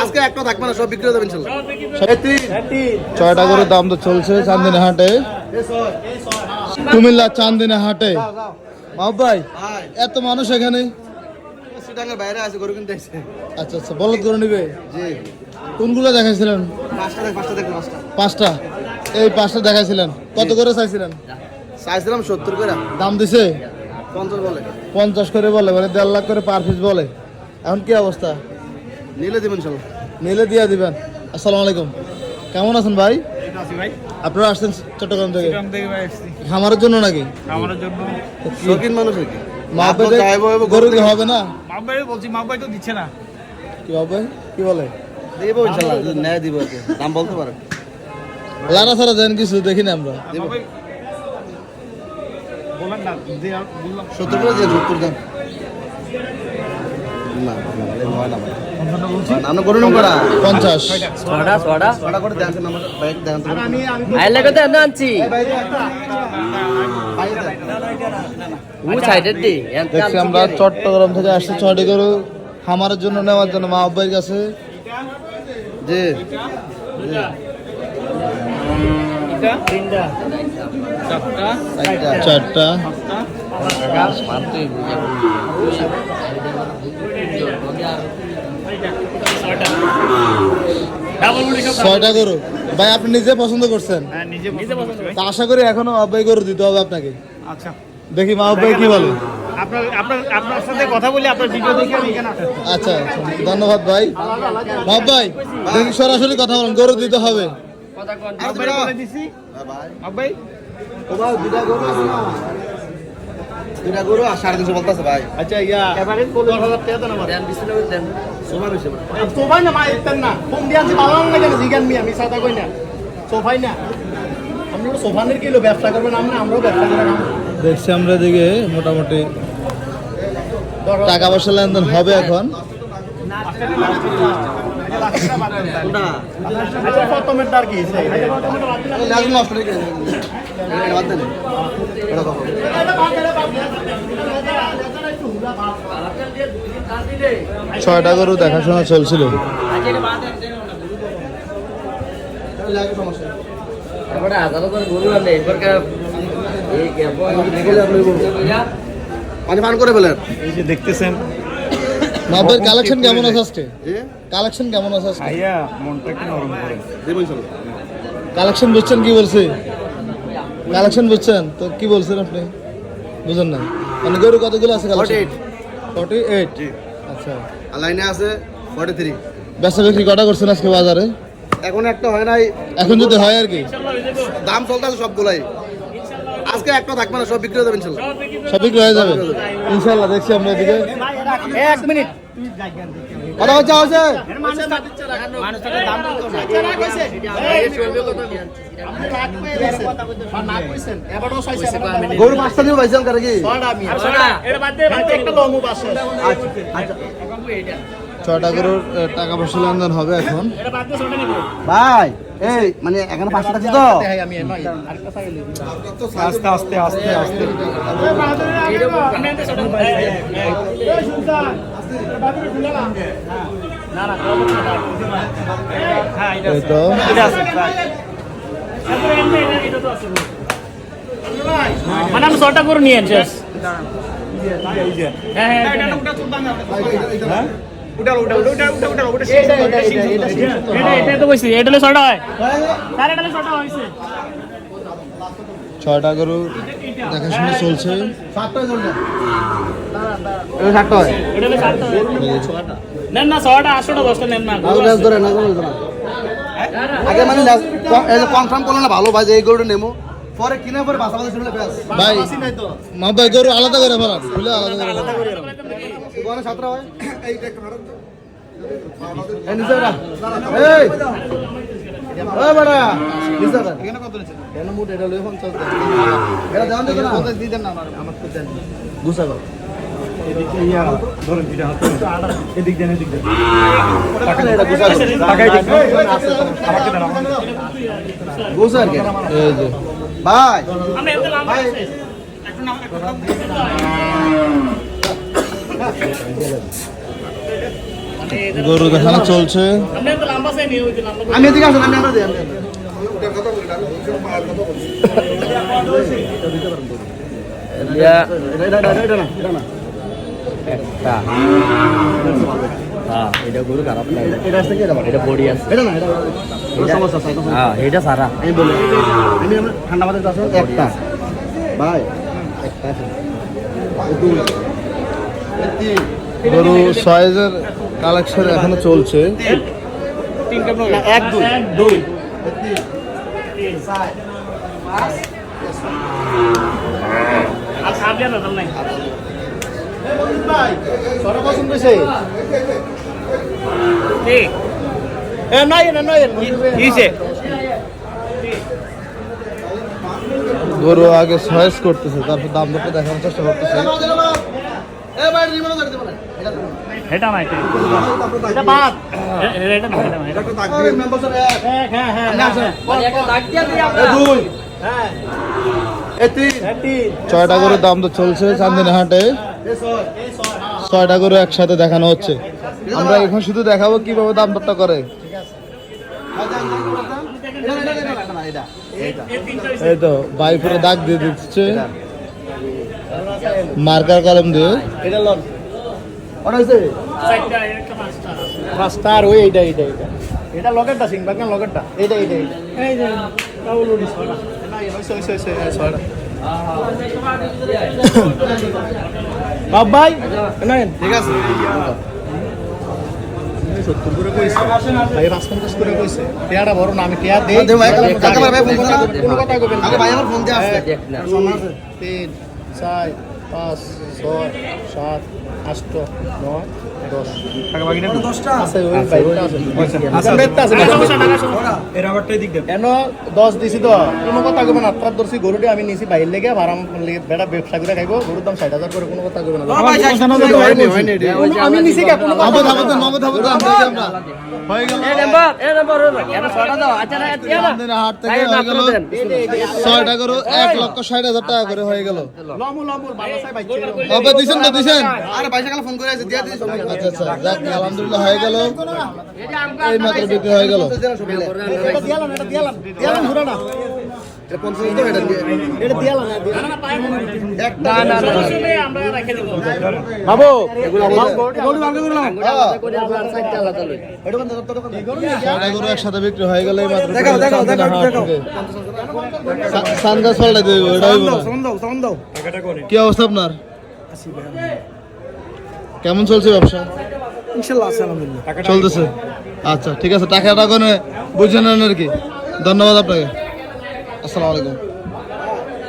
আজকে একটা থাকবে না সব বিক্রি হয়ে যাবে ইনশাল্লাহ। ছয়টা করে দাম তো চলছে চান্দিনা হাটে কুমিল্লা চান্দিনা হাটে মাহবুব ভাই এত মানুষ এখানে? সিটাঙ্গের বাইরে আছে গরু কিনতে আসছে আচ্ছা আচ্ছা বলদ করে নিবে? জি। কোনগুলো দেখাইছিলেন? পাঁচটা এই পাঁচটা দেখাইছিলেন। কত করে চাইছিলেন? চাইছিলাম সত্তর করে। দাম দিছে? পঞ্চাশ বলে। পঞ্চাশ করে বলে মানে দেড় লাখ করে পার পিস বলে। এখন কি অবস্থা? নিলে দেবেন ইনশাল্লাহ নিলে দিয়ে দিবেন। আসসালামু আলাইকুম। কেমন আছেন ভাই? ভাই। আপনারা আসছেন চট্টগ্রাম থেকে? গ্রাম থেকে ভাই আসছি। খামারের জন্য নাকি? জন্য। শৌখিন মানুষ আর কি মা আপনার বাবা চাইব এবার গরু কি হবে না? মাহবাই বলছি মাহবাই তো দিচ্ছে না। কি হবে কি বলে? দেবো ন্যায় দিব দাম বলতে পারেন লারা সারা দেন কিছু দেখি না আমরা। বলেন না সত্তর করে দিয়ে সত্তর দেন। না না, করা পঞ্চাশ। করে দেখেন আমার বাইক দেখেন আনছি। দেখছি চট্টগ্রাম থেকে আসছি ছয়টি গরু। খামারের জন্য নেওয়ার জন্য মা আব্বাইয়ের কাছে। জি। চারটা। চারটা। ছয়টা গরু। ভাই আপনি নিজে পছন্দ করছেন? হ্যাঁ নিজে নিজে পছন্দ ভাই। তা আশা করি এখনও আব্বাই গরু দিতে হবে আপনাকে। আচ্ছা। দেখি মা আব্বাই কি বলে। আপনার আপনার আপনার সাথে কথা বলি আপনার ভিডিও দেখে আমি এখানে আচ্ছা ধন্যবাদ ভাই। মা ভাই দেখি সরাসরি কথা বলেন গরু দিতে হবে। মাহবাই বলে দিছি। হ্যাঁ, ভাই। ও ভাই, দুইটা গরু আছে না? দুইটা গরু আর সাড়ে তিনশো বলতেছে ভাই আচ্ছা ইয়া এবারে দশ হাজার টাকা দেন আমার দেন বিসমিল্লাহ দেন সোমা বেশি সোফাই না মায়ের দেন না ফোন দিয়ে আনছি ভালো লাগে না জিগান মি আমি সাদা কই না সোফাই না আপনি সোফানের কিলো ব্যবসা করবেন আমরা আমরাও ব্যবসা করবেন দেখছি আমরা এদিকে মোটামুটি টাকা পয়সা লেনদেন হবে এখন ছয়টা গরু দেখাশোনা চলছিল। পানি পান করে ফেলেন এই যে দেখতেছেন মাপের কালেকশন কেমন আছে আজকে? কালেকশন কেমন আছে আজকে? ভাইয়া মনটা একটু নরম করে। দেবো ইনশাল্লাহ। কালেকশন বুঝছেন কি বলছে? কালেকশন বুঝছেন তো কি বলছেন আপনি? বুঝেন না মানে গরু কতগুলো আছে কালেকশন 48 ফর্টি এইট জি। আচ্ছা। আর লাইনে আছে ফর্টি থ্রি বেচা বিক্রি কটা করছেন আজকে বাজারে? এখন একটা হয় নাই। এখন যদি হয় আর কি? দাম চলতে আছে সবগুলাই। আজকে একটা থাকবে না সব বিক্রি হয়ে যাবে ইনশাল্লাহ। সব বিক্রি হয়ে যাবে। ইনশাল্লাহ দেখছি আমরা এদিকে। এক মিনিট। কথা হচ্ছে হচ্ছে গরু পাঁচটা দিব পাইছিলাম কারে কি? ছয়টা গরুর টাকা পয়সা লেনদেন হবে এখন। ভাই এই মানে এখানে পাঁচটা থাকছি তো? আস্তে আস্তে আস্তে আস্তে। মানে আমি ছটা করে নিয়ে হ্যাঁ হ্যাঁ হ্যাঁ এটা এটা তো কইছি এটা হয়। স্যার এটা ছয়টা গরু দেখাশোনা চলছে। হয়। সাতটা হয়। আগে মানে লেজ- ক- এই যে কনফার্ম করলে না ভালো ভাই যে এই গরুটা নেব পরে কিনে পরে বাসা বাসা ভাই মা ভাই গরু আলাদা করে ফেলান আলাদা করে দোকানে সাতটা হয়। এই নিচে রাখ। এই। ওই বেটা। নিচে রাখ। কেন মুঠ এটা লই ফোন চলতে এটা দেন দিতে না। দিতেন না আমার। আমার তো দেন গুছা কর এটা গুছা কর গুছা আর কি। এই যে। ভাই গরু দেখানো চলছে আমি এদিকে আসেন আমি আমরা দিই। ইয়া এটা এটা এটা এটা না এটা না একটা হ্যাঁ এটা গরু খারাপ না এটা এটা কি এটা এটা বডি আছে এটা না এটা এটা সমস্যা আছে এটা সমস্যা। হ্যাঁ এটা সারা আমি বলি আমি ঠান্ডা মাথায় চাষ একটা ভাই একটা আছে। এই দুই এই তিন গরু সাইজের কালেকশন এখনও চলছে। তিনটা এক দুই। গরু আগে সয়েস করতেছে তারপর দাম দরটা দেখানোর চেষ্টা করতেছে। এটা দেব না। এটা নাই এটা বাদ। এটা না এটা হ্যাঁ হ্যাঁ হ্যাঁ একটা দাগ দিয়ে দিই আমরা। দুই। হ্যাঁ। ছয়টা গরুর দাম তো চলছে চান্দিনা হাটে ছয়টা গরু একসাথে দেখানো হচ্ছে। আমরা এখন শুধু দেখাবো কীভাবে দাম দরটা করে। এটা এটা এটা এটা না এটা এটা। এই তিনটা এই তো বাইপুরে দাগ দিয়ে দিচ্ছে। মার্কার কলম দিয়ে এটা লন। ওটা হইছে? পাঁচটা। পাঁচটা আর ওই এইটা এইটা এইটা। এটা লগেরটা সিং বাগনা লগেরটা? এইটা এইটা এইটা। এই যে ডাবল উড়ি ছড়া না হইছে হইছে হইছে হ্যাঁ, ছয়টা। বাপ ভাই না ঠিক আছে। সত্তর করে কইছে। ভাই পাঁচ পঞ্চাশ করে কইছে। টিয়াটা বড় না আমি টিয়া দেই। কোনো কথা কইবেন না। আগে ভাই আমার ফোন দিয়ে আসছে দেখ না। তিন চার পাঁচ ছয় সাত আষ্ট নয় আমি নিছি বাইর লেগে। ভাড়া বেটা ব্যবসা করে খাইবো। গরুর দাম ষাট হাজার করে কোনো কথা না। আমি নিছি ছয়টা গরু এক লক্ষ ষাট হাজার টাকা করে হয়ে গেল। দিছেন তো দিছেন। আরে ভাই ফোন করে আছে দিয়া দিছি। সবাই আচ্ছা আচ্ছা যাক আলহামদুলিল্লাহ হয়ে গেল। এই মাত্র বিক্রি হয়ে গেল। বাবু একসাথে বিক্রি হয়ে গেল কি অবস্থা আপনার? কেমন চলছে ব্যবসা? ইনশাআল্লাহ আছে আলহামদুলিল্লাহ। চলতেছে? আচ্ছা ঠিক আছে টাকাটা কোনো বুঝে নেন আর কি। ধন্যবাদ আপনাকে। আসসালামু আলাইকুম।